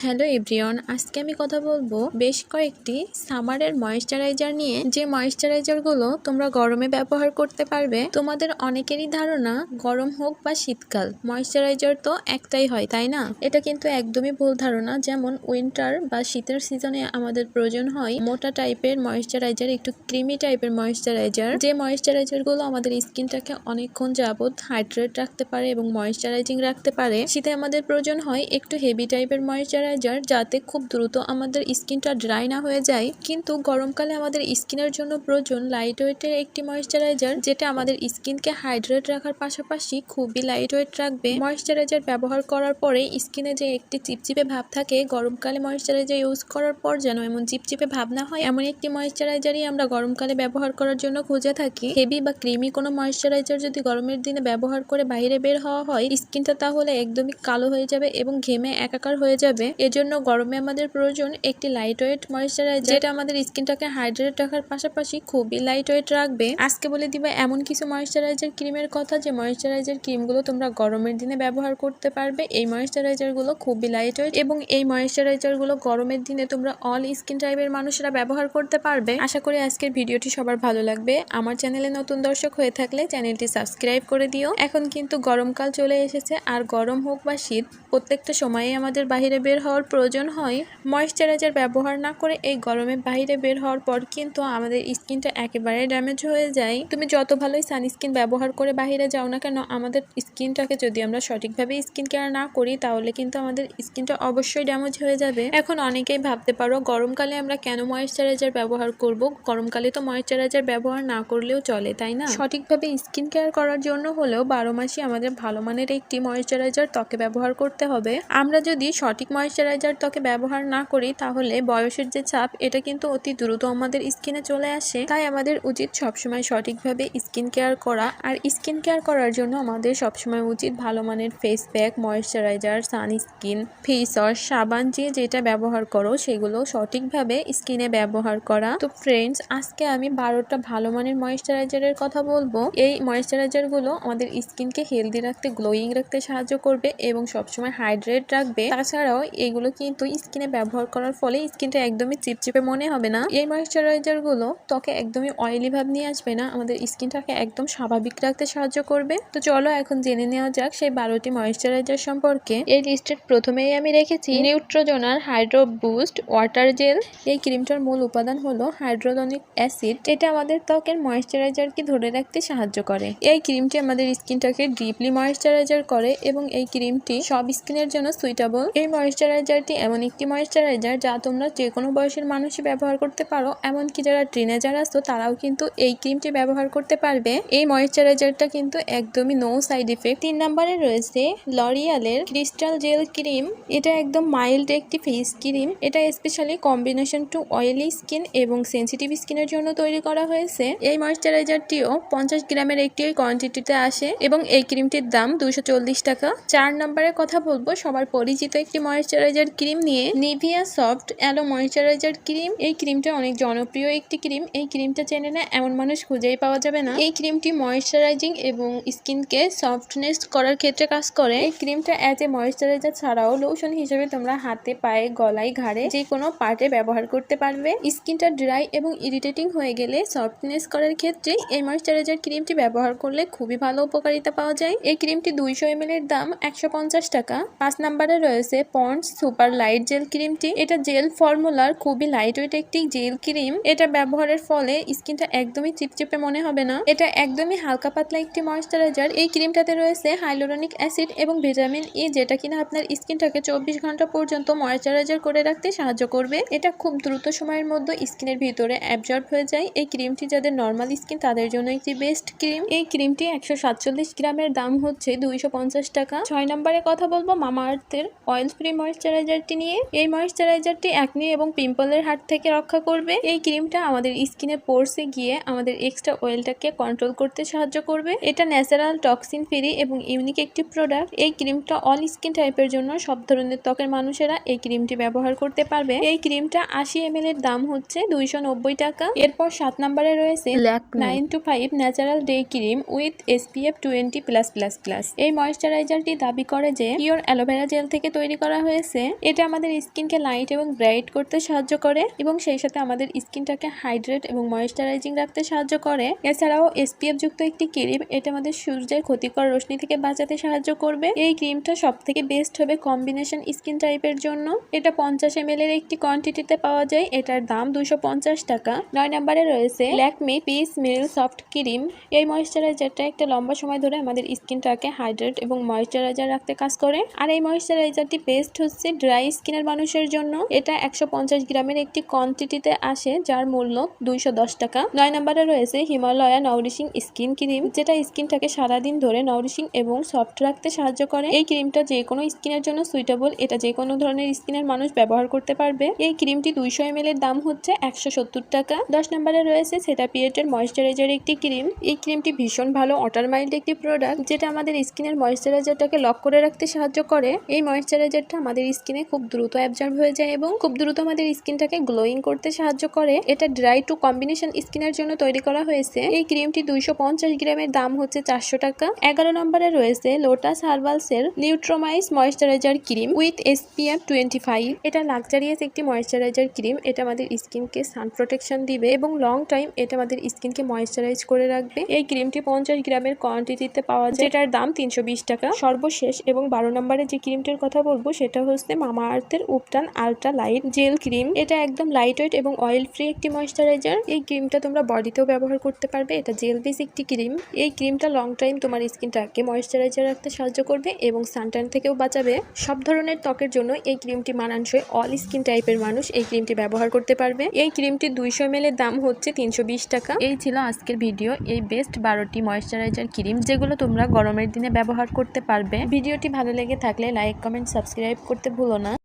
Hello everyone, আজকে আমি কথা বলব বেশ কয়েকটি সামারের ময়েশ্চারাইজার নিয়ে। যে ময়েশ্চারাইজারগুলো তোমরা গরমে ব্যবহার করতে পারবে, তোমাদের অনেকেরই ধারণা গরম হোক বা শীতকাল, ময়েশ্চারাইজার তো একটাই হয়, তাই না? এটা কিন্তু একদমই ভুল ধারণা। যেমন উইন্টার বা শীতের সিজনে আমাদের প্রয়োজন হয় মোটা টাইপের ময়েশ্চারাইজার, একটু ক্রিমি টাইপের ময়েশ্চারাইজার। যে ময়েশ্চারাইজারগুলো আমাদের স্কিনটাকে অনেকক্ষণ যাবত হাইড্রেট রাখতে পারে এবং ময়েশ্চারাইজিং রাখতে পারে, শীতে আমাদের প্রয়োজন হয় একটু হেভি টাইপের ময়েশ্চারাইজার যাতে খুব দ্রুত আমাদের স্কিনটা ড্রাই না হয়ে যায়। কিন্তু গরমকালে আমাদের স্কিনের জন্য প্রয়োজন লাইট ওয়েটের একটি ময়েশ্চারাইজার যেটা আমাদের স্কিনকে হাইড্রেট রাখার পাশাপাশি খুবই লাইট ওয়েট রাখবে। ময়েশ্চারাইজার ব্যবহার করার পরে স্কিনে যে একটি চিপচিপে ভাব থাকে, গরমকালে ময়েশ্চারাইজার ইউজ করার পর যেন এমন চিপচিপে ভাব না হয়, এমন একটি ময়েশ্চারাইজারই আমরা গরমকালে ব্যবহার করার জন্য খুঁজে থাকি। হেভি বা ক্রিমি কোনো ময়েশ্চারাইজার যদি গরমের দিনে ব্যবহার করে বাইরে বের হওয়া হয়, স্কিনটা তাহলে একদমই কালো হয়ে যাবে এবং ঘেমে একাকার হয়ে যাবে। এজন্য গরমে আমাদের প্রয়োজন একটি লাইট ওয়েট ময়েশ্চারাইজার যেটা আমাদের স্কিনটাকে হাইড্রেট রাখার পাশাপাশি খুবই লাইট ওয়েট রাখবে। আজকে বলে দিবা এমন কিছু ময়েশ্চারাইজার ক্রিমের কথা, যে ময়েশ্চারাইজার ক্রিমগুলো তোমরা গরমের দিনে ব্যবহার করতে পারবে। এই ময়েশ্চারাইজারগুলো খুবই লাইট ওয়েট এবং এই ময়েশ্চারাইজারগুলো গরমের দিনে তোমরা অল স্কিন টাইপের মানুষেরা ব্যবহার করতে পারবে। আশা করি আজকের ভিডিওটি সবার ভালো লাগবে। আমার চ্যানেলে নতুন দর্শক হয়ে থাকলে চ্যানেলটি সাবস্ক্রাইব করে দিও। এখন কিন্তু গরমকাল চলে এসেছে, আর গরম হোক বা শীত, প্রত্যেকটা সময়ে আমাদের বাইরে বের হওয়ার প্রয়োজন হয়। ময়েশ্চারাইজার ব্যবহার না করে এই গরমে বাইরে বের হওয়ার পর কিন্তু আমাদের স্কিনটা একেবারে ড্যামেজ হয়ে যায়। তুমি যত ভালোই সানস্ক্রিন ব্যবহার করে বাইরে যাও না কেন, আমাদের স্কিনটাকে যদি আমরা সঠিকভাবে স্কিন কেয়ার না করি, তাহলে কিন্তু আমাদের স্কিনটা অবশ্যই ড্যামেজ হয়ে যাবে। এখন অনেকেই ভাবতে পারো, গরমকালে আমরা কেন ময়েশ্চারাইজার ব্যবহার করব? গরমকালে তো ময়েশ্চারাইজার ব্যবহার না করলেও চলে, তাই না? সঠিকভাবে স্কিন কেয়ার করার জন্য হলেও বারো মাসই আমাদের ভালো মানের একটি ময়েশ্চারাইজার ত্বকে ব্যবহার করতে হবে। আমরা যদি সঠিক ময়েশ্চারাইজার ত্বকে ব্যবহার না করি, তাহলে বয়সের যে চাপ, এটা কিন্তু অতি দ্রুত আমাদের স্কিনে চলে আসে। তাই আমাদের উচিত সবসময় সঠিকভাবে স্কিন কেয়ার করা। আর স্কিন কেয়ার করার জন্য আমাদের সবসময় উচিত ভালো মানের face pack moisturiser sunscreen face wash সাবান, যে যেটা ব্যবহার করো, সেগুলো সঠিকভাবে স্কিনে ব্যবহার করা। তো ফ্রেন্ডস আজকে আমি বারোটা ভালো মানের ময়েশ্চারাইজারের কথা বলব। এই ময়েশ্চারাইজারগুলো আমাদের স্কিনকে হেলদি রাখতে গ্লোয়িং রাখতে সাহায্য করবে এবং সবসময় হাইড্রেট রাখবে। তাছাড়াও এগুলো কিন্তু স্কিনে ব্যবহার করার ফলে স্কিনটা একদমই চিপচিপে মনে হবে না। এই ময়েশ্চারাইজারগুলো ত্বকে একদমই অয়েলি ভাব নিয়ে আসবে না, আমাদের স্কিনটাকে একদম স্বাভাবিক রাখতে সাহায্য করবে। তো চলো এখন জেনে নেওয়া যাক সেই বারোটি ময়েশ্চারাইজার সম্পর্কে। এই লিস্টের প্রথমেই আমি রেখেছি নিউট্রোজোনার হাইড্রো বুস্ট ওয়াটার জেল। এই ক্রিমটার মূল উপাদান হলো হাইড্রোলনিক অ্যাসিড। এটা আমাদের ত্বকের ময়েশ্চারাইজারকে ধরে রাখতে সাহায্য করে। এই ক্রিমটি আমাদের স্কিনটাকে ডিপলি ময়েশ্চারাইজার করে এবং এই ক্রিমটি সব স্কিনের জন্য সুইটেবল। এই ময়েশ্চারাইজারটি এমন একটি ময়েশ্চারাইজার যা তোমরা যে কোনো বয়সের মানুষই ব্যবহার করতে পারো, এমনকি যারা ট্রিনেজার আসতো তারাও কিন্তু এই ক্রিমটি ব্যবহার করতে পারবে। এই ময়েশ্চারাইজারটা কিন্তু একদমই নো সাইড ইফেক্ট তিন নম্বরে রয়েছে লরিয়ালের ক্রিস্টাল জেল ক্রিম। এটা একদম মাইল্ড একটি ফেস ক্রিম। এটা specially combination to oily skin এবং সেন্সিটিভ স্কিনের জন্য তৈরি করা হয়েছে। এই ময়েশ্চারাইজারটিও পঞ্চাশ গ্রামের একটি কোয়ান্টিটিতে আসে এবং এই ক্রিমটির দাম দুশো টাকা। চার নম্বরের কথা বলব, সবার পরিচিত একটি ময়েশ্চারাইজার ক্রিম নিয়ে Nivea soft aloe moisturiser cream. এই ক্রিমটা অনেক জনপ্রিয় একটি ক্রিম। এই ক্রিমটা চেনে না, এমন মানুষ খুঁজেই পাওয়া যাবে না। এই ক্রিমটি ময়েশ্চারাইজিং এবং স্কিনকে সফটনেস করার ক্ষেত্রে কাজ করে। এই ক্রিমটা অ্যাজ এ ময়েশ্চারাইজার ছাড়াও লোশন হিসেবে তোমরা হাতে, পায়ে, গলায়, ঘাড়ে যে কোনো পার্টে ব্যবহার করতে পারবে। স্কিনটা ড্রাই এবং ইরিটেটিং হয়ে গেলে সফটনেস করার ক্ষেত্রে এই ময়েশ্চারাইজার ক্রিমটি ব্যবহার করলে খুবই ভালো উপকারিতা পাওয়া যায়। এই ক্রিমটি দুইশো এম এর দাম একশো পঞ্চাশ টাকা। পাঁচ নাম্বারে রয়েছে পন্ডস সুপার লাইট জেল ক্রিমটি। এটা জেল ফর্মুলার খুবই লাইট ওয়েট একটি জেল ক্রিম। এটা ব্যবহারের ফলে স্কিনটা একদমই চিপচিপে মনে হবে না। এটা একদমই হালকা পাতলা একটি ময়েশ্চারাইজার এই ক্রিমটাতে রয়েছে হাইলোরনিক অ্যাসিড এবং ভিটামিন ই যেটা কিনা আপনার স্কিনটাকে চব্বিশ ঘণ্টা পর্যন্ত ময়েশ্চারাইজার করে রাখতে সাহায্য করবে। এটা খুব দ্রুত সময়ের মধ্যে স্কিনের ভিতরে অ্যাবজর্ব হয়ে যায়। এই ক্রিমটি যাদের নর্মাল স্কিন তাদের জন্য একটি বেস্ট ক্রিম এই ক্রিমটি একশো সাতচল্লিশ গ্রামের দাম হচ্ছে দুইশো পঞ্চাশ টাকা। ছয় নম্বরে কথা বলব মামা আর্থের অয়েল ফ্রি ময়েশ্চারাইজারটি নিয়ে এই ময়েশ্চারাইজারটি একনি এবং পিম্পলের হাত থেকে রক্ষা করবে। এই ক্রিমটা আমাদের স্কিনে পোর্সে গিয়ে আমাদের এক্সট্রা অয়েলটাকে কন্ট্রোল করতে সাহায্য করবে। এটা ন্যাচারাল টক্সিন ফ্রি এবং ইউনিক একটি প্রোডাক্ট এই ক্রিমটা অল স্কিন টাইপের জন্য সব ধরনের ত্বকের মানুষেরা এই ক্রিমটি ব্যবহার করতে পারবে। এই ক্রিমটা আশি এম এর দাম হচ্ছে দুইশো নব্বই টাকা। এরপর সাত নম্বরে রয়েছে nine two five natural day cream with SPF twenty plus plus plus এই ময়েশ্চারাইজারটি দাবি করে যে পিওর অ্যালোভেরা জেল থেকে তৈরি করা হয়েছে। রয়েছে এটা আমাদের স্কিনকে লাইট এবং ব্রাইট করতে সাহায্য করে এবং সেই সাথে আমাদের স্কিনটাকে হাইড্রেট এবং ময়েশ্চারাইজিং রাখতে সাহায্য করে। এছাড়াও এসপিএফ যুক্ত একটি ক্রিম এটা আমাদের সূর্যের ক্ষতিকর রশ্মি থেকে বাঁচাতে সাহায্য করবে। এই ক্রিমটা সব থেকে বেস্ট হবে কম্বিনেশন স্কিন টাইপের জন্য। এটা পঞ্চাশ এম এর একটি কোয়ান্টিটিতে পাওয়া যায়। এটার দাম দুশো টাকা। নয় নাম্বারে রয়েছে Lakme peach milk soft cream এই ময়েশ্চারাইজারটা একটা লম্বা সময় ধরে আমাদের স্কিনটাকে হাইড্রেট এবং ময়েশ্চারাইজার রাখতে কাজ করে। আর এই ময়েশ্চারাইজারটি বেস্ট হচ্ছে ড্রাই স্কিনের মানুষের জন্য। এটা একশো পঞ্চাশ গ্রামের একটি কোয়ান্টিটিতে আসে, যার মূল্য দুইশো দশ টাকা। নয় নম্বরে রয়েছে হিমালয়া নাউরিশিং স্কিন ক্রিম যেটা স্কিনটাকে সারাদিন ধরে নাউরিশিং এবং সফট রাখতে সাহায্য করে। এই ক্রিমটা যে কোনো স্কিনের জন্য সুইটেবল এটা যে কোনো ধরনের স্কিনের মানুষ ব্যবহার করতে পারবে। এই ক্রিমটি দুইশো এম এর দাম হচ্ছে একশো সত্তর টাকা। দশ নম্বরে রয়েছে সেটাপিয়েটের ময়েশ্চারাইজার একটি ক্রিম এই ক্রিমটি ভীষণ ভালো ওয়াটার মাইল্ড একটি প্রোডাক্ট যেটা আমাদের স্কিনের ময়েশ্চারাইজারটাকে লক করে রাখতে সাহায্য করে। এই ময়েশ্চারাইজারটা আমাদের স্কিনে খুব দ্রুত অ্যাবজর্ব হয়ে যায় এবং খুব দ্রুত আমাদের স্কিনটাকে গ্লোয়িং করতে সাহায্য করে। এটা ড্রাই টু কম্বিনেশন স্কিনের জন্য তৈরি করা হয়েছে। এই ক্রিমটি দুইশো পঞ্চাশ গ্রামের দাম হচ্ছে চারশো টাকা। এগারো নম্বরে রয়েছে লোটাস হার্বালস এর নিউট্রোমাইজ moisturiser cream with SPF twenty five এটা লাক্সারিয়াস একটি ময়েশ্চারাইজার ক্রিম এটা আমাদের স্কিনকে সান প্রোটেকশন দিবে এবং লং টাইম এটা আমাদের স্কিনকে ময়েশ্চারাইজ করে রাখবে। এই ক্রিমটি পঞ্চাশ গ্রামের কোয়ান্টিটিতে পাওয়া যায়। এটার দাম তিনশো বিশ টাকা। সর্বশেষ এবং বারো নম্বরে যে ক্রিমটির কথা বলব সেটা হচ্ছে মামা আর্থের ubtan ultra light gel cream. এটা একদম লাইট ওয়েট এবং অয়েল ফ্রি একটি ময়েশ্চারাইজার এই ক্রিমটা তোমরা বডিতেও ব্যবহার করতে পারবে। এটা জেল বেস একটি ক্রিম। এই ক্রিমটা লং টাইম তোমার স্কিনটাকে ময়েশ্চারাইজার রাখতে সাহায্য করবে এবং সানটান থেকেও বাঁচাবে। সব ধরনের ত্বকের জন্য এই ক্রিমটি মানানসই। অল স্কিন টাইপের মানুষ এই ক্রিমটি ব্যবহার করতে পারবে। এই ক্রিমটি দুইশো এম দাম হচ্ছে তিনশো বিশ টাকা। এই ছিল আজকের ভিডিও এই বেস্ট বারোটি ময়েশ্চারাইজার ক্রিম যেগুলো তোমরা গরমের দিনে ব্যবহার করতে পারবে। ভিডিওটি ভালো লেগে থাকলে লাইক কমেন্ট সাবস্ক্রাইব করতে ভুলো না।